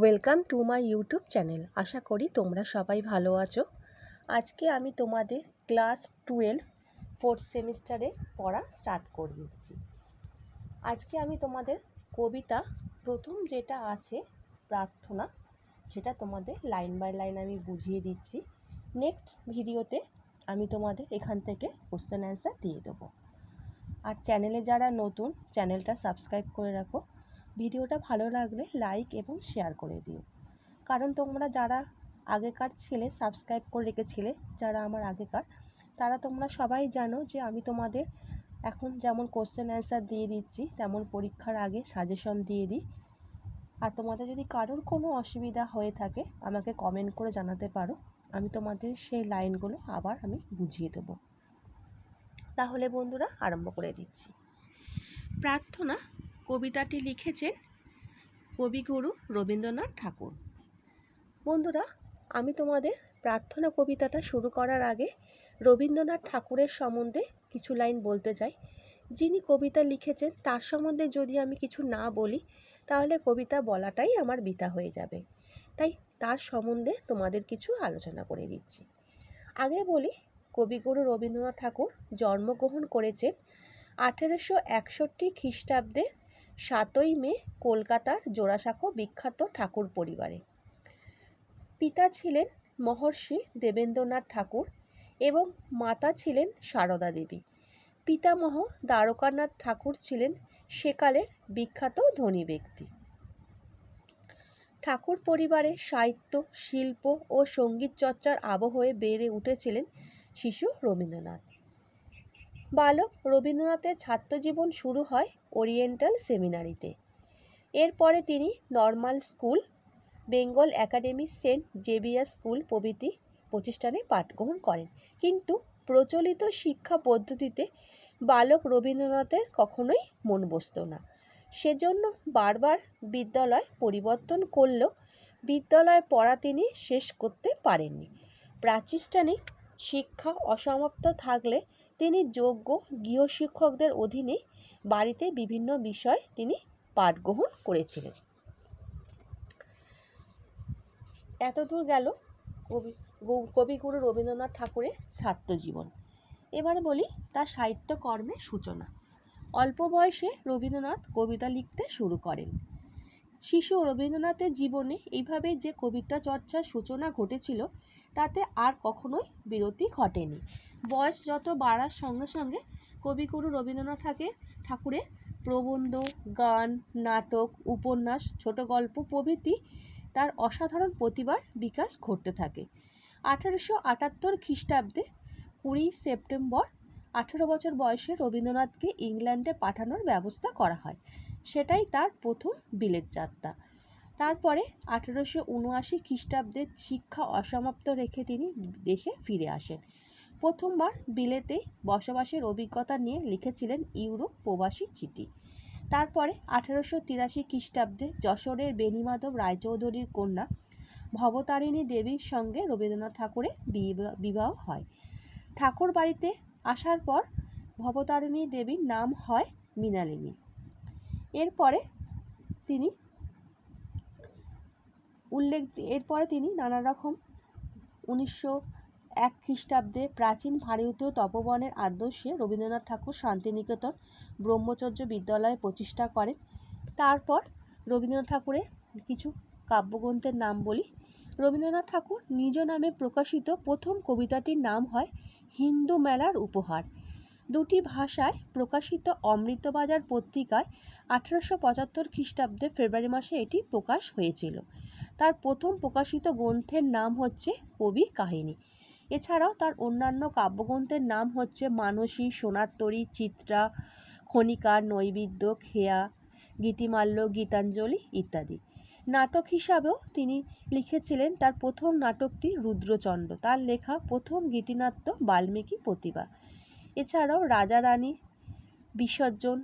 Welcome to my YouTube channel আশা করি তোমরা সবাই ভালো আছো। আজকে আমি তোমাদের ক্লাস টুয়েলভ ফোর্থ সেমিস্টারে পড়া স্টার্ট করে দিচ্ছি। আজকে আমি তোমাদের কবিতা প্রথম যেটা আছে, প্রার্থনা, সেটা তোমাদের লাইন বাই লাইন আমি বুঝিয়ে দিচ্ছি। নেক্সট ভিডিওতে আমি তোমাদের এখান থেকে কোশ্চেন অ্যান্সার দিয়ে দেবো। আর চ্যানেলে যারা নতুন চ্যানেলটা সাবস্ক্রাইব করে রাখো। ভিডিওটা ভালো লাগলে লাইক এবং শেয়ার করে দিও। কারণ তোমরা যারা আগেকার ছেলে সাবস্ক্রাইব করে রেখেছিলে, যারা আমার আগেকার, তারা তোমরা সবাই জানো যে আমি তোমাদের এখন যেমন কোশ্চেন অ্যান্সার দিয়ে দিচ্ছি, তেমন পরীক্ষার আগে সাজেশন দিয়ে দিই। আর তোমাদের যদি কারোর কোনো অসুবিধা হয়ে থাকে, আমাকে কমেন্ট করে জানাতে পারো। আমি তোমাদের সেই লাইনগুলো আবার আমি বুঝিয়ে দেবো। তাহলে বন্ধুরা, আরম্ভ করে দিচ্ছি। প্রার্থনা কবিতাটি লিখেছেন কবিগুরু রবীন্দ্রনাথ ঠাকুর। বন্ধুরা, আমি তোমাদের প্রার্থনা কবিতাটা শুরু করার আগে রবীন্দ্রনাথ ঠাকুরের সম্বন্ধে কিছু লাইন বলতে চাই। যিনি কবিতা লিখেছেন, তার সম্বন্ধে যদি আমি কিছু না বলি, তাহলে কবিতা বলাটাই আমার বৃথা হয়ে যাবে। তাই তার সম্বন্ধে তোমাদের কিছু আলোচনা করে দিচ্ছি। আগে বলি, কবিগুরু রবীন্দ্রনাথ ঠাকুর জন্মগ্রহণ করেছেন আঠেরোশো একষট্টি খ্রিস্টাব্দে সাতই মে কলকাতার জোড়াসাঁকো বিখ্যাত ঠাকুর পরিবারে। পিতা ছিলেন মহর্ষি দেবেন্দ্রনাথ ঠাকুর এবং মাতা ছিলেন সারদা দেবী। পিতামহ দ্বারকানাথ ঠাকুর ছিলেন সেকালের বিখ্যাত ধনী ব্যক্তি। ঠাকুর পরিবারে সাহিত্য, শিল্প ও সংগীত চর্চার আবহে বেড়ে উঠেছিলেন শিশু রবীন্দ্রনাথ। বালক রবীন্দ্রনাথের ছাত্রজীবন শুরু হয় ওরিয়েন্টাল সেমিনারিতে। এরপরে তিনি normal school, Bengal academy saint Xavier school প্রভৃতি প্রতিষ্ঠানে পাঠগ্রহণ করেন। কিন্তু প্রচলিত শিক্ষা পদ্ধতিতে বালক রবীন্দ্রনাথের কখনোই মন বসত না। সেজন্য বারবার বিদ্যালয় পরিবর্তন করলেও বিদ্যালয়ে পড়া তিনি শেষ করতে পারেননি। প্রাতিষ্ঠানিক শিক্ষা অসমাপ্ত থাকলে তিনি যোগ্য গৃহশিক্ষকদের অধীনে বাড়িতে বিভিন্ন বিষয় তিনি পাঠ গ্রহণ করেছিলেন। এতদূর গেল কবি কবিগুরু রবীন্দ্রনাথ ঠাকুরের ছাত্রজীবন। এবার বলি তার সাহিত্যকর্মের সূচনা। অল্প বয়সে রবীন্দ্রনাথ কবিতা লিখতে শুরু করেন। শিশু রবীন্দ্রনাথের জীবনে এইভাবে যে কবিতা চর্চার সূচনা ঘটেছিল, তাতে আর কখনোই বিরতি ঘটেনি। বয়স যত বাড়ার সঙ্গে সঙ্গে কবিগুরু রবীন্দ্রনাথ ঠাকুর ঠাকুরের প্রবন্ধ, গান, নাটক, উপন্যাস, ছোট গল্প, প্রভৃতি তার অসাধারণ প্রতিভার বিকাশ ঘটতে থাকে। আঠারোশো আটাত্তর খ্রিস্টাব্দে কুড়ি সেপ্টেম্বর, আঠেরো বছর বয়সে রবীন্দ্রনাথকে ইংল্যান্ডে পাঠানোর ব্যবস্থা করা হয়। সেটাই তার প্রথম বিলেত যাত্রা। তারপরে আঠেরোশো উনআশি খ্রিস্টাব্দে শিক্ষা অসমাপ্ত রেখে তিনি দেশে ফিরে আসেন। প্রথমবার বিলেতে বসবাসের অভিজ্ঞতা নিয়ে লিখেছিলেন ইউরোপ প্রবাসী চিঠি। তারপরে আঠেরোশো তিরাশি খ্রিস্টাব্দে যশোরের বেণীমাধব রায়চৌধুরীর কন্যা ভবতারিণী দেবীর সঙ্গে রবীন্দ্রনাথ ঠাকুরের বিবাহ হয়। ঠাকুর বাড়িতে আসার পর ভবতারিণী দেবীর নাম হয় মৃণালিনী এরপরে তিনি উল্লেখ, এরপরে তিনি নানা রকম উনিশশো এক খ্রিস্টাব্দে প্রাচীন ভারতীয় তপবনের আদর্শে রবীন্দ্রনাথ ঠাকুর শান্তিনিকেতন ব্রহ্মচর্য বিদ্যালয় প্রতিষ্ঠা করেন। তারপর রবীন্দ্রনাথ ঠাকুরের কিছু কাব্যগ্রন্থের নাম বলি। রবীন্দ্রনাথ ঠাকুর নিজ নামে প্রকাশিত প্রথম কবিতাটির নাম হয় হিন্দু মেলার উপহার। দুটি ভাষায় প্রকাশিত অমৃতবাজার পত্রিকায় আঠারোশো পঁচাত্তর খ্রিস্টাব্দে ফেব্রুয়ারি মাসে এটি প্রকাশ হয়েছিল। তার প্রথম প্রকাশিত গ্রন্থের নাম হচ্ছে কবি কাহিনী। এছাড়াও তার অন্যান্য কাব্যগ্রন্থের নাম হচ্ছে মানসী, সোনারতরী, চিত্রা, খনিকা, নৈবেদ্য, খেয়া, গীতিমাল্য, গীতাঞ্জলি ইত্যাদি। নাটক হিসাবেও তিনি লিখেছিলেন তার প্রথম নাটকটি রুদ্রচণ্ড তার লেখা প্রথম গীতিনাট্য বাল্মীকি প্রতিভা এছাড়াও রাজা রানী, বিসর্জন,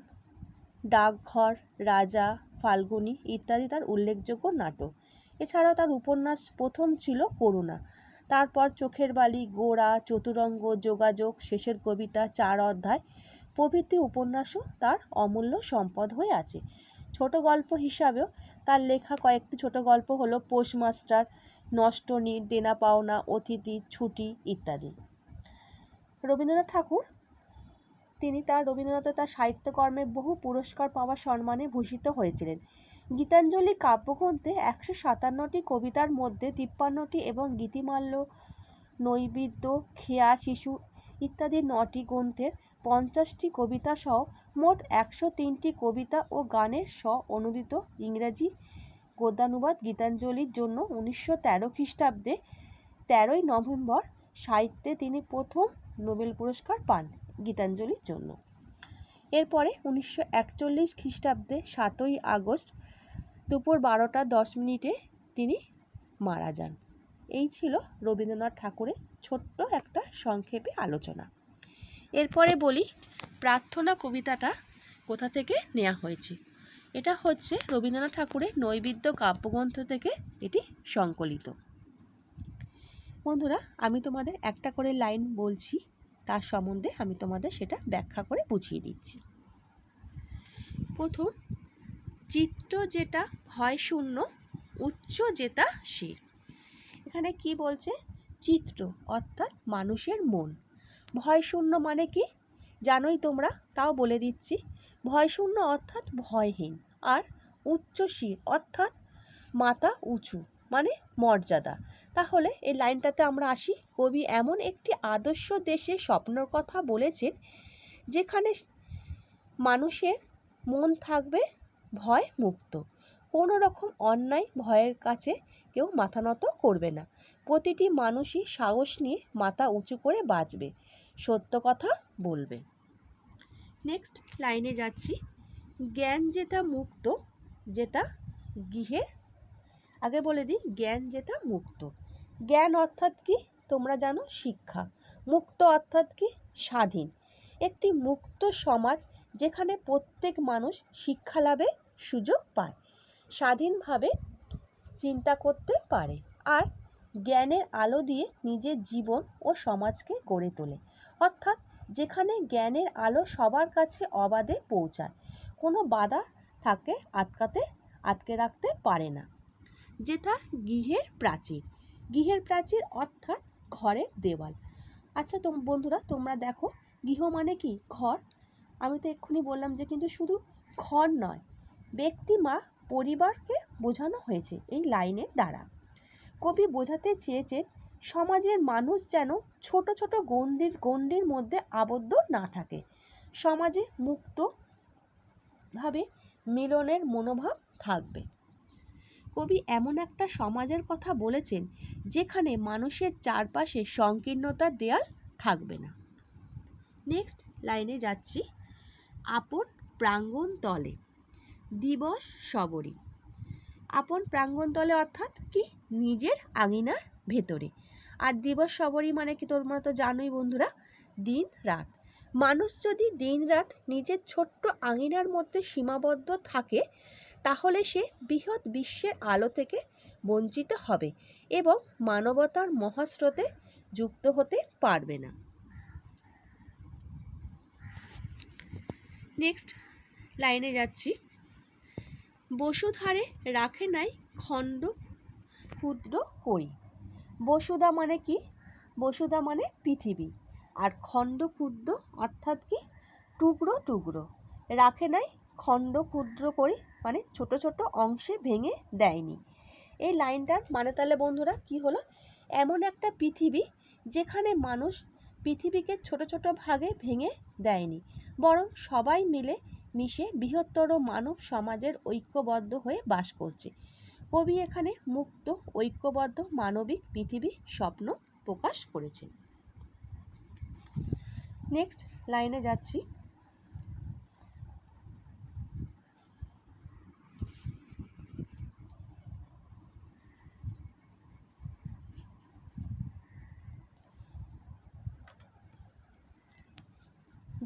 ডাকঘর, রাজা, ফাল্গুনী ইত্যাদি তার উল্লেখযোগ্য নাটক। এছাড়াও তার উপন্যাস প্রথম ছিল করুণা। তারপর চোখের বালি, গোড়া, চতুরঙ্গ, যোগাযোগ, শেষের কবিতা, চার অধ্যায়, প্রভৃতি উপন্যাসও তার অমূল্য সম্পদ হয়ে আছে। ছোট গল্প হিসাবেও তার লেখা কয়েকটি ছোট গল্প হলো পোস্টমাস্টার নষ্ট নীর দেনা পাওনা, অতিথি, ছুটি ইত্যাদি। রবীন্দ্রনাথ ঠাকুর, তিনি তার রবীন্দ্রনাথের তার সাহিত্যকর্মে বহু পুরস্কার পাওয়া সম্মানে ভূষিত হয়েছিলেন। গীতাঞ্জলি কাব্যগ্রন্থে একশো সাতান্নটি কবিতার মধ্যে তিপ্পান্নটি এবং গীতিমাল্য, নৈবেদ্য, খেয়া, শিশু ইত্যাদি নটি গ্রন্থের পঞ্চাশটি কবিতা সহ মোট একশো তিনটি কবিতা ও গানের স্ব অনুদিত ইংরাজি গদ্যানুবাদ গীতাঞ্জলির জন্য উনিশশো তেরো খ্রিস্টাব্দে তেরোই নভেম্বর সাহিত্যে তিনি প্রথম নোবেল পুরস্কার পান গীতাঞ্জলির জন্য। এরপরে উনিশশো একচল্লিশ খ্রিস্টাব্দে সাতই আগস্ট দুপুর বারোটা দশ মিনিটে তিনি মারা যান। এই ছিল রবীন্দ্রনাথ ঠাকুরের ছোট্ট একটা সংক্ষেপে আলোচনা। এরপরে বলি, প্রার্থনা কবিতাটা কোথা থেকে নেওয়া হয়েছে? এটা হচ্ছে রবীন্দ্রনাথ ঠাকুরের নৈবেদ্য কাব্যগ্রন্থ থেকে এটি সংকলিত। বন্ধুরা, আমি তোমাদের একটা করে লাইন বলছি, তার সম্বন্ধে আমি তোমাদের সেটা ব্যাখ্যা করে বুঝিয়ে দিচ্ছি। প্রথম চিত্র যেটা ভয় শূন্য, উচ্চ যেটা শির। এখানে কি বলছে? চিত্র অর্থাৎ মানুষের মন। ভয় শূন্য মানে কি? জানোই তোমরা, তাও বলে দিচ্ছি। ভয় শূন্য অর্থাৎ ভয়হীন। আর উচ্চ শির অর্থাৎ মাথা উঁচু মানে মর্যাদা। তাহলে এই লাইনটাতে আমরা আসি। কবি এমন একটি আদর্শ দেশে স্বপ্নর কথা বলেছেন, যেখানে মানুষের মন থাকবে ভয় মুক্ত কোনো রকম অন্যায় ভয়ের কাছে কেউ মাথা নত করবে না। প্রতিটি মানুষই সাহস নিয়ে মাথা উঁচু করে বাঁচবে, সত্য কথা বলবে। নেক্সট লাইনে যাচ্ছি। জ্ঞান যেটা মুক্ত, যেটা গৃহের আগে বলে দিই, জ্ঞান যেটা মুক্ত। জ্ঞান অর্থাৎ কি? তোমরা জানো, শিক্ষা। মুক্ত অর্থাৎ কি? স্বাধীন। একটি মুক্ত সমাজ যেখানে প্রত্যেক মানুষ শিক্ষা লাভে সুযোগ পায়। স্বাধীনভাবে চিন্তা করতে পারে আর জ্ঞানের আলো দিয়ে নিজের জীবন ও সমাজকে গড়ে তোলে। অর্থাৎ যেখানে জ্ঞানের আলো সবার কাছে অবাধে পৌঁছায়, কোনো বাধা থাকে আটকাতে, আটকে রাখতে পারে না। যেটা গৃহের প্রাচীর। গৃহের প্রাচীর অর্থাৎ ঘরের দেওয়াল। আচ্ছা তোম বন্ধুরা, তোমরা দেখো, গৃহ মানে কি? ঘর। আমি তো এক্ষুনি বললাম যে কিন্তু শুধু ঘর নয় ব্যক্তি, মা, পরিবারকে বোঝানো হয়েছে এই লাইনের দ্বারা। কবি বোঝাতে চেয়েছেন, সমাজের মানুষ যেন ছোট ছোট গণ্ডির গণ্ডির মধ্যে আবদ্ধ না থাকে। সমাজে মুক্তভাবে মিলনের মনোভাব থাকবে। কবি এমন একটা সমাজের কথা বলেছেন, যেখানে মানুষের চারপাশে সংকীর্ণতার দেয়াল থাকবে না। নেক্সট লাইনে যাচ্ছি। আপন প্রাঙ্গণ তলে। দিবস সবরী। আপন প্রাঙ্গণ তলে অর্থাৎ কি? নিজের আঙিনার ভেতরে। আর দিবস সবরী মানে কি তোমরা তো জানোই বন্ধুরা? দিন রাত। মানুষ যদি দিন রাত নিজের ছোট্ট আঙিনার মধ্যে সীমাবদ্ধ থাকে, তাহলে সে বৃহৎ বিশ্বের আলো থেকে বঞ্চিত হবে এবং মানবতার মহাস্রোতে যুক্ত হতে পারবে না। নেক্সট লাইনে যাচ্ছি। বসুধারে রাখে নাই খণ্ড ক্ষুদ্র করি বসুধা মানে কি? বসুধা মানে পৃথিবী। আর খণ্ড ক্ষুদ্র অর্থাৎ কি? টুকরো টুকরো। রাখে নাই খণ্ড ক্ষুদ্র করি মানে ছোট ছোট অংশে ভেঙে দেয়নি। এই লাইনটার মানে তাহলে বন্ধুরা কি হলো? এমন একটা পৃথিবী যেখানে মানুষ পৃথিবীকে ছোট ছোট ভাগে ভেঙে দেয়নি, বরং সবাই মিলে মিশে বৃহত্তর মানব সমাজের ঐক্যবদ্ধ হয়ে বাস করছে। কবি এখানে মুক্ত, ঐক্যবদ্ধ মানবিক পৃথিবী স্বপ্ন প্রকাশ করেছেন। নেক্সট লাইনে যাচ্ছি।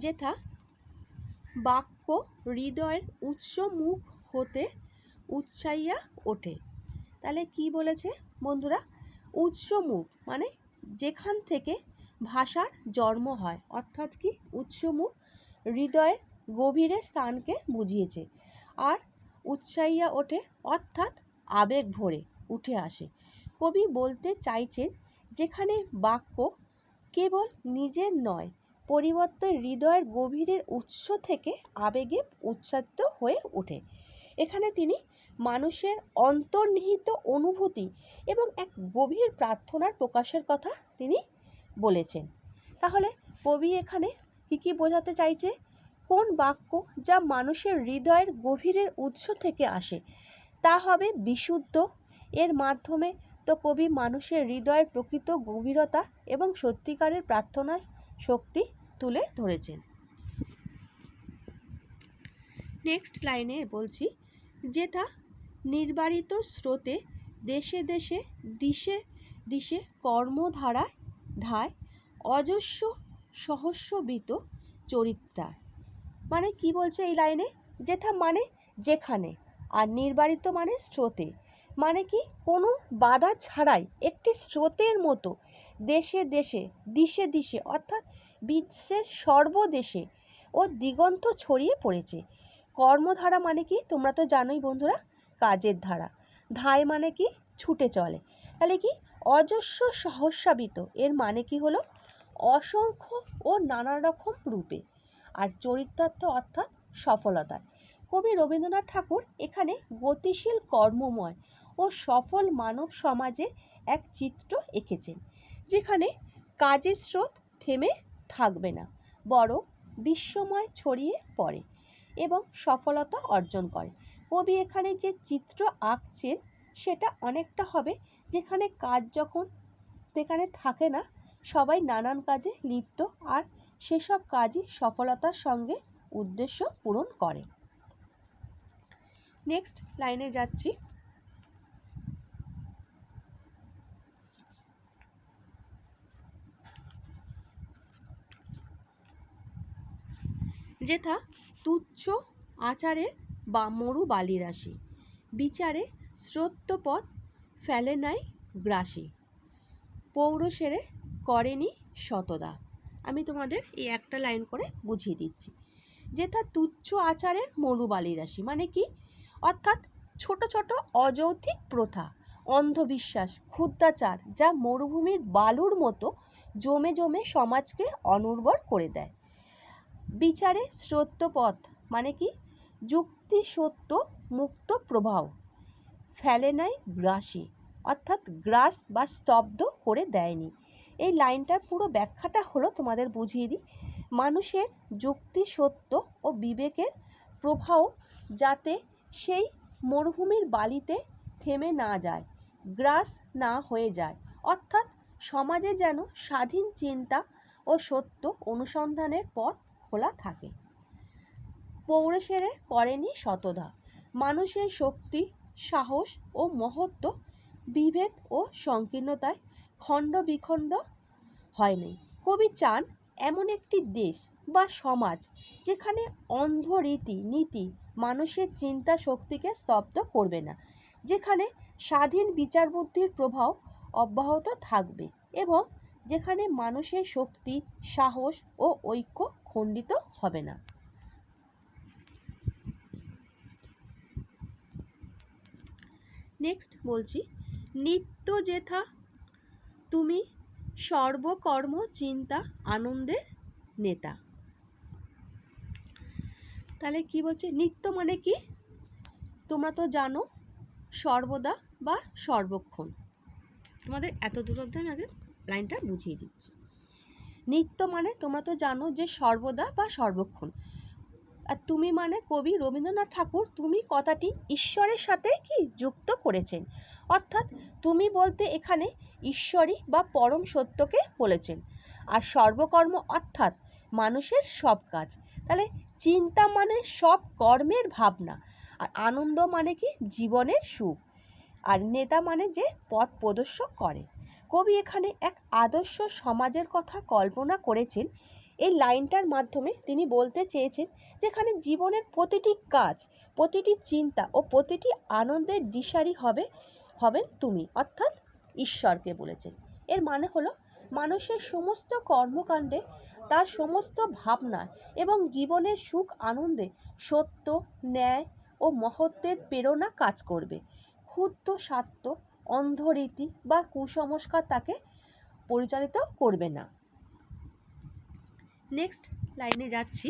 যেথা বাক্য হৃদয়ের উৎস মুখ হতে উৎসাইয়া ওঠে। তাহলে কি বলেছে বন্ধুরা? উৎস মুখ মানে যেখান থেকে ভাষার জন্ম হয়, অর্থাৎ কি উৎস মুখ হৃদয়ের গভীরে স্থানকে বুঝিয়েছে আর উৎসাহিয়া ওঠে, অর্থাৎ আবেগ ভরে উঠে আসে। কবি বলতে চাইছেন, যেখানে বাক্য কেবল নিজের নয় পরিবর্তে হৃদয়ের গভীরের উৎস থেকে আবেগে উচ্ছ্বাসিত হয়ে ওঠে। এখানে তিনি মানুষের অন্তর্নিহিত অনুভূতি এবং এক গভীর প্রার্থনার প্রকাশের কথা তিনি বলেছেন। তাহলে কবি এখানে কী কী বোঝাতে চাইছে? কোন বাক্য যা মানুষের হৃদয়ের গভীরের উৎস থেকে আসে? তা হবে বিশুদ্ধ। এর মাধ্যমে তো কবি মানুষের হৃদয়ের প্রকৃত গভীরতা এবং সত্যিকারের প্রার্থনার শক্তি তুলে ধরেছেন। নেক্সট লাইনে বলছি, যেটা নির্বারিত স্রোতে দেশে দেশে দিশে দিশে কর্মধারায় ধায় অজস্র সহস্রবিত চরিত্রার। মানে কি বলছে এই লাইনে যেথা মানে যেখানে, আর নির্বারিত মানে স্রোতে। মানে কি কোনো বাধা ছাড়াই একটি স্রোতের মতো দেশে দেশে দিশে দিশে, অর্থাৎ বিশ্বের সর্বদেশে ও দিগন্ত ছড়িয়ে পড়েছে। কর্মধারা মানে কি? তোমরা তো জানোই বন্ধুরা, কাজের ধারা। ধায় মানে কি? ছুটে চলে। তাহলে কি? অজস্র সহস্রাবিত। এর মানে কি হলো? অসংখ্য ও নানা রকম রূপে। আর চরিতার্থ অর্থাৎ সফলতায় কবি রবীন্দ্রনাথ ঠাকুর এখানে গতিশীল, কর্মময় ও সফল মানব সমাজে এক চিত্র এঁকেছেন, যেখানে কাজের স্রোত থেমে থাকবে না। বরং বিশ্বময় ছড়িয়ে পড়ে এবং সফলতা অর্জন করে। কবি এখানে যে চিত্র আঁকছেন, সেটা অনেকটা হবে যেখানে কাজ যখন সেখানে থাকে না, সবাই নানান কাজে লিপ্ত আর সেসব কাজই সফলতার সঙ্গে উদ্দেশ্য পূরণ করে। নেক্সট লাইনে যাচ্ছি। যেথা তুচ্ছ আচারে বা মরু বালি রাশি বিচারে স্রোতপথ ফেলে নাই গ্রাসী। পৌরসেরে করেনি শতদা। আমি তোমাদের এই একটা লাইন করে বুঝিয়ে দিচ্ছি। যেটা তুচ্ছ আচারের মরুবালি রাশি মানে কি? অর্থাৎ ছোট ছোট অযৌক্তিক প্রথা, অন্ধবিশ্বাস, ক্ষুদ্রাচার, যা মরুভূমির বালুর মতো জমে জমে সমাজকে অনুর্বর করে দেয়। বিচারে স্রোতপথ মানে কি? যুক্তি সত্য, মুক্ত প্রবাহ ফেলে নাই গ্রাসী, অর্থাৎ গ্রাস বা স্তব্ধ করে দেয়নি। এই লাইনটার পুরো ব্যাখ্যাটা হলো তোমাদের বুঝিয়ে দিই। মানুষের যুক্তি সত্য ও বিবেকের প্রভাব যাতে সেই মরুভূমির বালিতে থেমে না যায়, গ্রাস না হয়ে যায়, অর্থাৎ সমাজে যেন স্বাধীন চিন্তা ও সত্য অনুসন্ধানের পথ খোলা থাকে। পৌরসেরে করেনি শতধা মানুষের শক্তি, সাহস ও মহত্ব, বিভেদ ও সংকীর্ণতায় খণ্ড বিখণ্ড হয়নি কবি চান এমন একটি দেশ বা সমাজ যেখানে অন্ধ রীতি, নীতি মানুষের চিন্তা শক্তিকে স্তব্ধ করবে না, যেখানে স্বাধীন বিচার বুদ্ধির প্রভাব অব্যাহত থাকবে এবং যেখানে মানুষের শক্তি, সাহস ও ঐক্য খণ্ডিত হবে না। নেক্সট বলছি নিত্য যেথা তুমি সর্বকর্ম চিন্তা আনন্দের নেতা। তাহলে কি বলছে? নিত্য মানে কি? তোমরা তো জানো, সর্বদা বা সর্বক্ষণ। তোমাদের এত দূর অবধি আমি আগে লাইনটা বুঝিয়ে দিচ্ছি। নিত্য মানে তোমরা তো জানো যে সর্বদা বা সর্বক্ষণ। আর তুমি মানে কবি রবীন্দ্রনাথ ঠাকুর, তুমি কথাটি ঈশ্বরের সাথে কি যুক্ত করেছেন? অর্থাৎ তুমি বলতে এখানে ঈশ্বরী বা পরম সত্যকে বলেছেন। আর সর্বকর্ম অর্থাৎ মানুষের সব কাজ। তাহলে চিন্তা মানে সব কর্মের ভাবনা। আর আনন্দ মানে কি? জীবনের সুখ। আর নেতা মানে যে পথ প্রদর্শক করে। কবি এখানে এক আদর্শ সমাজের কথা কল্পনা করেছেন। এই লাইনটার মাধ্যমে তিনি বলতে চেয়েছেন যেখানে জীবনের প্রতিটি কাজ, প্রতিটি চিন্তা ও প্রতিটি আনন্দের দিশারি হবে, হবেন তুমি, অর্থাৎ ঈশ্বরকে বলেছেন। এর মানে হলো মানুষের সমস্ত কর্মকাণ্ডে তার সমস্ত ভাবনা এবং জীবনের সুখ আনন্দে সত্য, ন্যায় ও মহত্বের প্রেরণা কাজ করবে। ক্ষুদ্র স্বার্থ অন্ধরীতি বা কুসংস্কার তাকে পরিচালিত করবে না। নেক্সট লাইনে যাচ্ছি।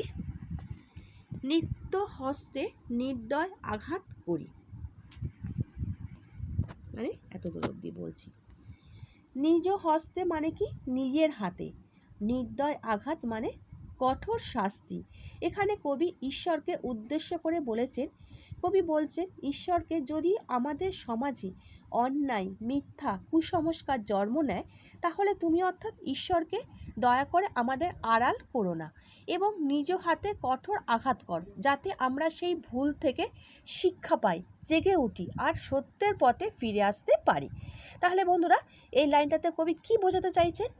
নিত্য হস্তে নির্দয় আঘাত করি। মানে এত দূর অব্দি বলছি। নিজ হস্তে মানে কি? নিজের হাতে। নির্দয় আঘাত মানে কঠোর শাস্তি। এখানে কবি ঈশ্বরকে উদ্দেশ্য করে বলেছেন কবি বলছেন ঈশ্বরকে যদি আমাদের সমাজে অন্যায়, মিথ্যা, কুসংস্কার, জন্ম নেয়, তাহলে তুমি অর্থাৎ ঈশ্বরকে দয়া করে আমাদের আড়াল করো না এবং নিজ হাতে কঠোর আঘাত কর, যাতে আমরা সেই ভুল থেকে শিক্ষা পাই, জেগে উঠি আর সত্যের পথে ফিরে আসতে পারি। তাহলে বন্ধুরা, এই লাইনটাতে কবি কি বোঝাতে চাইছেন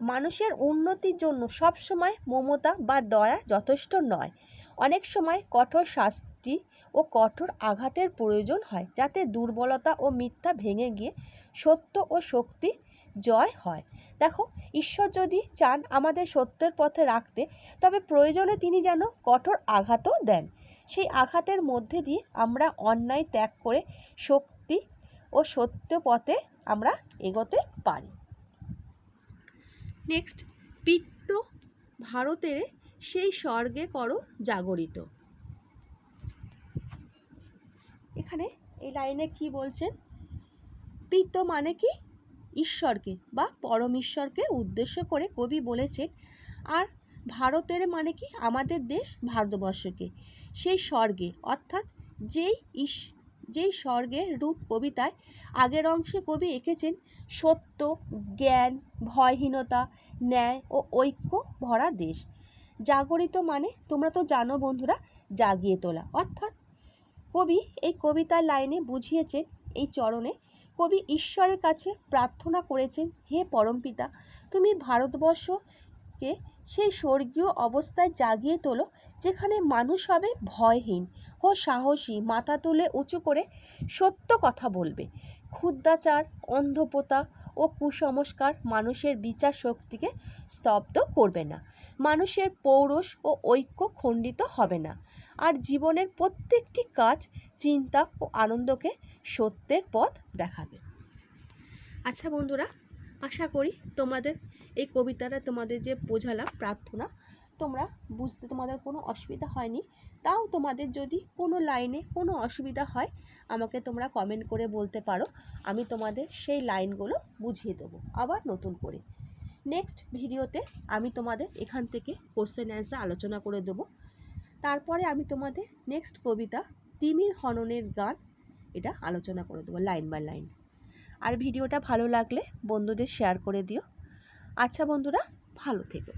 মানুষের উন্নতির জন্য সবসময় মমতা বা দয়া যথেষ্ট নয়। অনেক সময় কঠোর শাস্তি ও কঠোর আঘাতের প্রয়োজন হয়, যাতে দুর্বলতা ও মিথ্যা ভেঙে গিয়ে সত্য ও শক্তি জয় হয়। দেখো, ঈশ্বর যদি চান আমাদের সত্যের পথে রাখতে, তবে প্রয়োজনে তিনি যেন কঠোর আঘাতও দেন। সেই আঘাতের মধ্যে দিয়ে আমরা অন্যায় ত্যাগ করে শক্তি ও সত্য পথে আমরা এগোতে পারি। নেক্সট, পিত্ত ভারতের সেই স্বর্গে করো জাগরিত। এখানে এই লাইনে কি বলছেন? পিত্ত মানে কি? ঈশ্বরকে বা পরম ঈশ্বরকে উদ্দেশ্য করে কবি বলেছেন, আর ভারতের মানে কি? আমাদের দেশ ভারতবর্ষকে। সেই স্বর্গে, অর্থাৎ যেই ইস, যেই স্বর্গের রূপ কবিতায় আগের অংশে কবি এঁকেছেন, সত্য, জ্ঞান, ভয়হীনতা, ন্যায় ও ঐক্য ভরা দেশ। জাগরিত মানে তোমরা তো জানো বন্ধুরা, জাগিয়ে তোলা। অর্থাৎ কবি এই কবিতার লাইনে বুঝিয়েছেন এই চরণে, কবি ঈশ্বরের কাছে প্রার্থনা করেছেন, হে পরমপিতা তুমি ভারতবর্ষকে সেই স্বর্গীয় অবস্থায় জাগিয়ে তোলো, যেখানে মানুষ হবে ভয়হীন ও সাহসী, মাথা তুলে উঁচু করে সত্য কথা বলবে। ক্ষুদ্রাচার অন্ধপোতা ও কুসংস্কার মানুষের বিচার শক্তিকে স্তব্ধ করবে না। মানুষের পৌরষ ও ঐক্য খণ্ডিত হবে না। আর জীবনের প্রত্যেকটি কাজ চিন্তা ও আনন্দকে সত্যের পথ দেখাবে। আচ্ছা বন্ধুরা, আশা করি তোমাদের এই কবিতাটা তোমাদের যে বোঝালাম, প্রার্থনা তোমরা বুঝতে তোমাদের কোনো অসুবিধা হয়নি। তাও তোমাদের যদি কোনো লাইনে কোনো অসুবিধা হয়, আমাকে তোমরা কমেন্ট করে বলতে পারো। আমি তোমাদের সেই লাইনগুলো বুঝিয়ে দেবো। আবার নতুন করে। নেক্সট ভিডিওতে আমি তোমাদের এখান থেকে কোশ্চেন অ্যান্সার আলোচনা করে দেবো। তারপরে আমি তোমাদের নেক্সট কবিতা তিমির হননের গান, এটা আলোচনা করে দেবো লাইন বাই লাইন আর ভিডিওটা ভালো লাগলে বন্ধুদের শেয়ার করে দিও। আচ্ছা বন্ধুরা, ভালো থেকো।